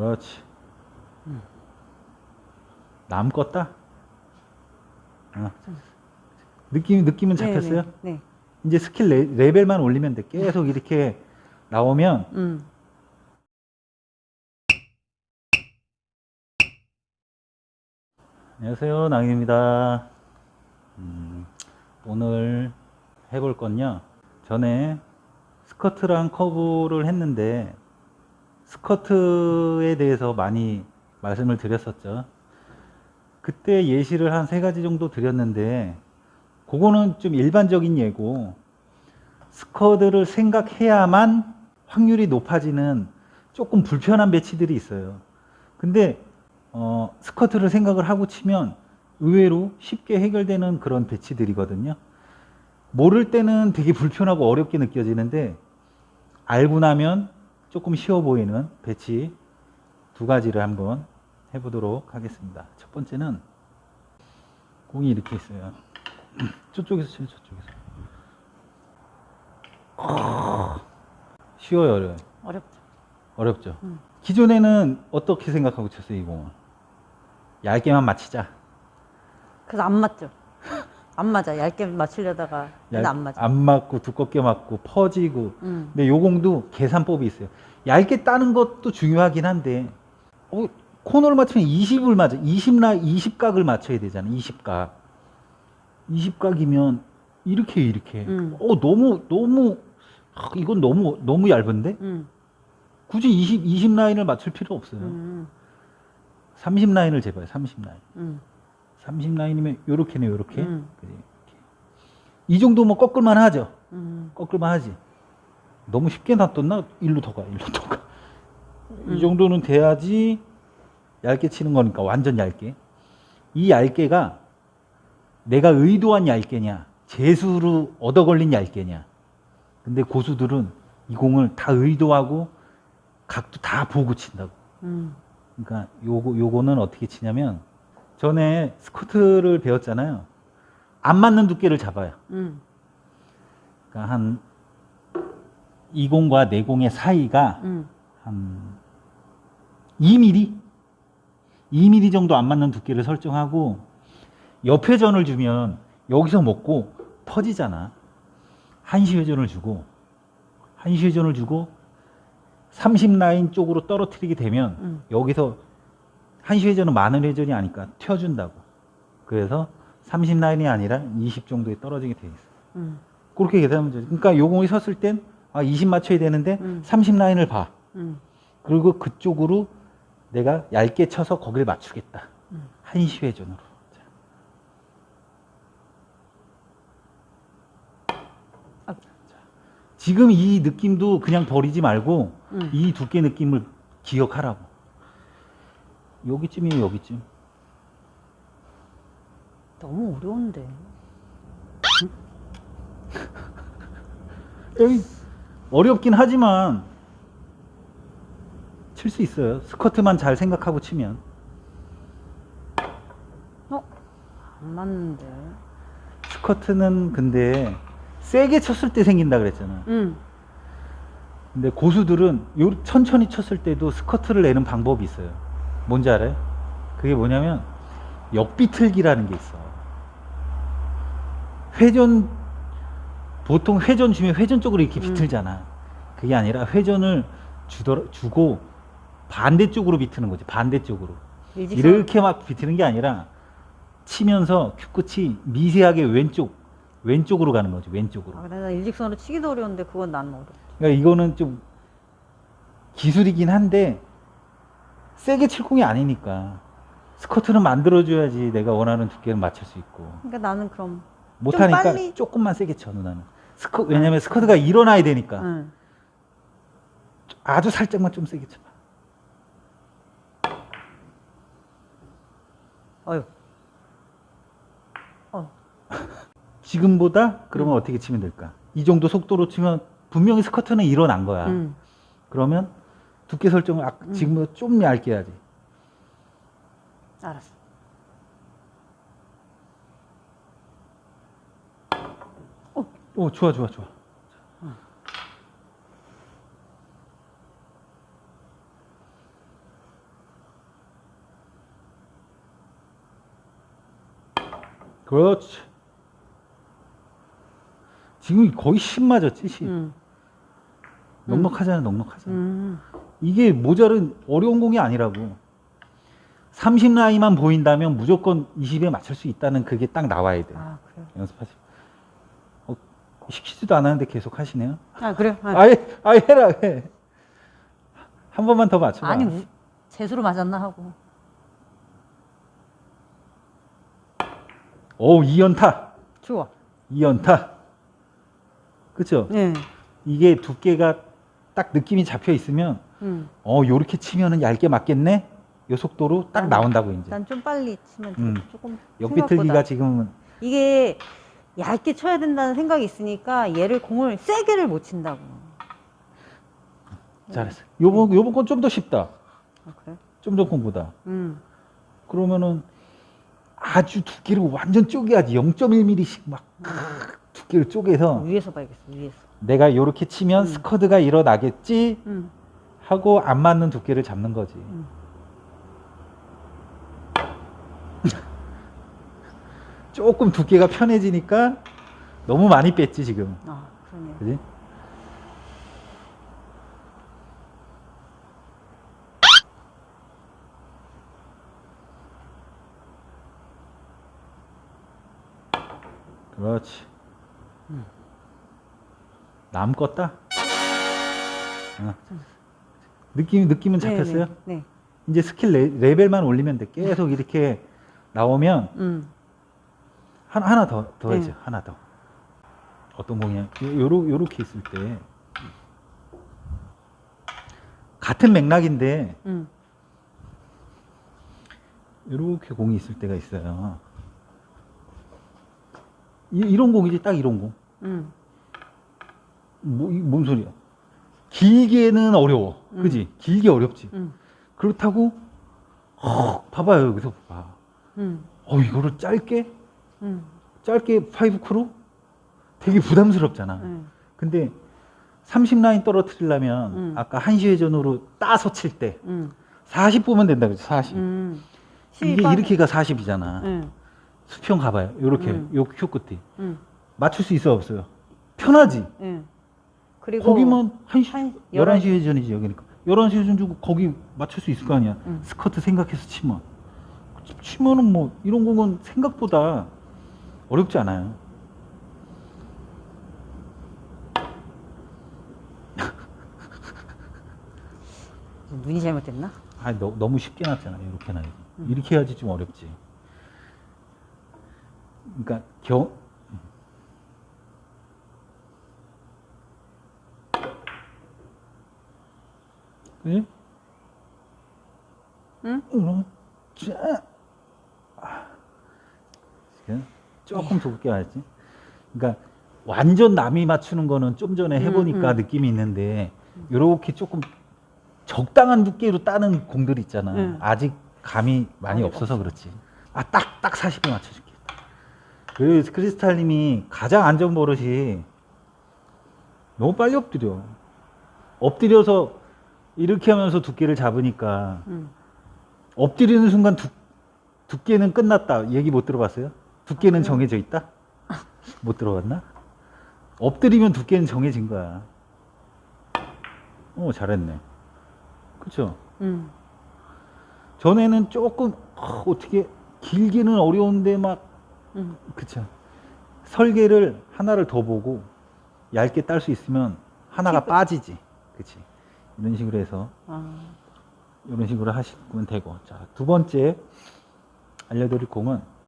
그렇지. 남 껐다. 어. 느낌 느낌은 잡혔어요? 네, 네. 이제 스킬 레, 레벨만 올리면 돼. 계속 이렇게 나오면 음. 안녕하세요, 낭입니다. 음, 오늘 해볼 건요. 전에 스커트랑 커브를 했는데 스커트에 대해서 많이 말씀을 드렸었죠. 그때 예시를 한 세 가지 정도 드렸는데 그거는 좀 일반적인 예고 스쿼드를 생각해야만 확률이 높아지는 조금 불편한 배치들이 있어요. 근데 어, 스커트를 생각을 하고 치면 의외로 쉽게 해결되는 그런 배치들이거든요. 모를 때는 되게 불편하고 어렵게 느껴지는데 알고 나면 조금 쉬워 보이는 배치 두 가지를 한번 해보도록 하겠습니다. 첫 번째는 공이 이렇게 있어요. 저쪽에서 쳐요, 저쪽에서. 쉬워요, 어려워요? 어렵죠. 어렵죠. 음. 기존에는 어떻게 생각하고 쳤어요, 이 공을? 얇게만 맞히자. 그래서 안 맞죠. 안 맞아. 얇게 맞추려다가 근데 얇- 안 맞아. 안 맞고 두껍게 맞고 퍼지고. 음. 근데 요 공도 계산법이 있어요. 얇게 따는 것도 중요하긴 한데, 어, 코너를 맞추면 20을 맞아. 20나 20각을 맞춰야 되잖아. 20각. 20각이면 이렇게 이렇게. 음. 어, 너무 너무 아, 이건 너무 너무 얇은데? 음. 굳이 20 20 라인을 맞출 필요 없어요. 음. 30 라인을 재봐요. 30 라인. 음. 30 라인이면 요렇게네, 요렇게. 음. 그지? 이 정도면 꺾을만 하죠. 음. 꺾을만 하지. 너무 쉽게 놔뒀나? 일로 더 가, 일로 더 가. 음. 이 정도는 돼야지 얇게 치는 거니까, 완전 얇게. 이 얇게가 내가 의도한 얇게냐, 재수로 얻어 걸린 얇게냐. 근데 고수들은 이 공을 다 의도하고 각도 다 보고 친다고. 음. 그러니까 요거 요거는 어떻게 치냐면 전에 스쿼트를 배웠잖아요. 안 맞는 두께를 잡아요. 음. 그러니까 한이 공과 내 공의 사이가 음. 한 2mm, 2mm 정도 안 맞는 두께를 설정하고 옆 회전을 주면 여기서 먹고 퍼지잖아. 한시 회전을 주고 한시 회전을 주고 30 라인 쪽으로 떨어뜨리게 되면 음. 여기서 한시 회전은 많은 회전이 아니까 튀어준다고. 그래서 30 라인이 아니라 20 정도에 떨어지게 돼 있어. 음. 그렇게 계산하면 되죠. 그러니까 요 공이 섰을 땐 아, 20 맞춰야 되는데 음. 30 라인을 봐. 음. 그리고 그쪽으로 내가 얇게 쳐서 거기를 맞추겠다. 음. 한시 회전으로. 자. 아. 지금 이 느낌도 그냥 버리지 말고 음. 이 두께 느낌을 기억하라고. 여기쯤이에요, 여기쯤. 너무 어려운데. 여기 어렵긴 하지만 칠 수 있어요. 스쿼트만 잘 생각하고 치면. 어? 안 맞는데. 스쿼트는 근데 세게 쳤을 때 생긴다 그랬잖아. 음. 근데 고수들은 요 천천히 쳤을 때도 스쿼트를 내는 방법이 있어요. 뭔지 알아요? 그게 뭐냐면 역비틀기라는 게 있어. 회전 보통 회전 주면 회전 쪽으로 이렇게 음. 비틀잖아. 그게 아니라 회전을 주더, 주고 반대쪽으로 비트는 거지. 반대쪽으로. 일직선. 이렇게 막 비트는 게 아니라 치면서 큐 끝이 미세하게 왼쪽 왼쪽으로 가는 거지. 왼쪽으로. 아, 나 일직선으로 치기도 어려운데 그건 난 어렵. 그러니까 이거는 좀 기술이긴 한데 세게 칠 공이 아니니까 스커트는 만들어줘야지 내가 원하는 두께를 맞출 수 있고 그러니까 나는 그럼. 못하니까 빨리- 조금만 세게 쳐 누나는 스커 왜냐면 스커트가 일어나야 되니까 응. 아주 살짝만 좀 세게 쳐봐 어휴. 어. 지금보다 그러면 음. 어떻게 치면 될까 이 정도 속도로 치면 분명히 스커트는 일어난 거야 음. 그러면 두께 설정을 아, 지금보다 좀 얇게 해야지. 알았어. 어, 어 좋아, 좋아, 좋아. 어. 그렇지. 지금 거의 10 맞았지, 10. 음. 넉넉하잖아, 넉넉하잖아. 음. 이게 모자른 어려운 공이 아니라고. 30 라인만 보인다면 무조건 20에 맞출 수 있다는 그게 딱 나와야 돼. 아 그래요. 연습하시. 어, 시키지도 않았는데 계속 하시네요. 아 그래요. 아, 아예, 아예 해라, 해. 한 번만 더 맞춰봐. 아니 우- 재수로 맞았나 하고. 오, 2연타. 좋아. 2연타. 그쵸? 네. 이게 두께가 딱 느낌이 잡혀 있으면, 음. 어, 요렇게 치면은 얇게 맞겠네? 요 속도로 딱 난- 나온다고, 이제. 난 좀 빨리 치면 음. 조금 역비틀기가. 지금은, 이게 얇게 쳐야 된다는 생각이 있으니까 얘를 공을 세게를 못 친다고. 잘했어. 요번, 요번 건 좀 더 쉽다. 아 그래? 좀 전 공보다. 음. 그러면은 아주 두께를 완전 쪼개야지. 0.1mm씩 막 두께를 쪼개서 위에서 봐야겠어. 위에서. 내가 요렇게 치면 음. 스커드가 일어나겠지 음. 하고 안 맞는 두께를 잡는 거지. 음. 조금 두께가 편해지니까 너무 많이 뺐지 지금. 아 그러네. 그지? 그렇지. 남 껐다. 어. 느낌 느낌은 잡혔어요? 네. 네. 이제 스킬 레, 레벨만 올리면 돼. 계속 이렇게 나오면 음. 하나, 하나 더, 더 네. 하나 더. 어떤 공이야? 요, 요러, 요렇게 있을 때. 같은 맥락인데, 음. 요렇게 공이 있을 때가 있어요. 이, 이런 공이지, 딱 이런 공. 음. 뭐, 이, 뭔 소리야? 길게는 어려워. 음. 그지? 길게 어렵지. 음. 그렇다고, 어, 봐봐요. 여기서 봐. 음. 어, 이거를 짧게? 음. 짧게 파이브 크로? 되게 부담스럽잖아. 음. 근데 30라인 떨어뜨리려면 음. 아까 한시 회전으로 따서 칠 때 음. 40 보면 된다 그랬죠 40 음. 이게 이렇게가 40이잖아 음. 수평 가봐요 요렇게 음. 요 큐 끝에 음. 맞출 수 있어 없어요 편하지 음. 그리고 거기만 한 시 한 11시 회전이지 여기니까 11시 회전 주고 거기 맞출 수 있을 거 아니야 음. 스커트 생각해서 치면 치면은 뭐 이런 공은 생각보다 어렵지 않아요 눈이 잘못됐나? 아, 너, 너무 쉽게 났잖아. 이렇게 나야지. 음. 이렇게 해야지 좀 어렵지. 그러니까 겨 그지? 응? 응. 자. 아. 지금 조금 좁게 하지. 그러니까 완전 남이 맞추는 거는 좀 전에 해보니까 음, 음. 느낌이 있는데 이렇게 조금 적당한 두께로 따는 공들 있잖아. 음. 아직 감이 많이 없어서 그렇지. 아, 딱, 딱 40에 맞춰줄게. 그 크리스탈님이 가장 안전 버릇이 너무 빨리 엎드려. 엎드려서 이렇게 하면서 두께를 잡으니까 음. 엎드리는 순간 두, 두께는 끝났다. 얘기 못 들어봤어요? 두께는 아, 그래요? 정해져 있다? 못 들어봤나? 엎드리면 두께는 정해진 거야. 어, 잘했네. 그쵸? 음. 전에는 조금, 어, 어떻게, 길게는 어려운데 막, 음. 그쵸. 설계를 하나를 더 보고 얇게 딸 수 있으면 하나가 팁을- 빠지지. 그치. 이런 식으로 해서 아. 이런 식으로 하시면 되고. 자, 두 번째 알려드릴 공은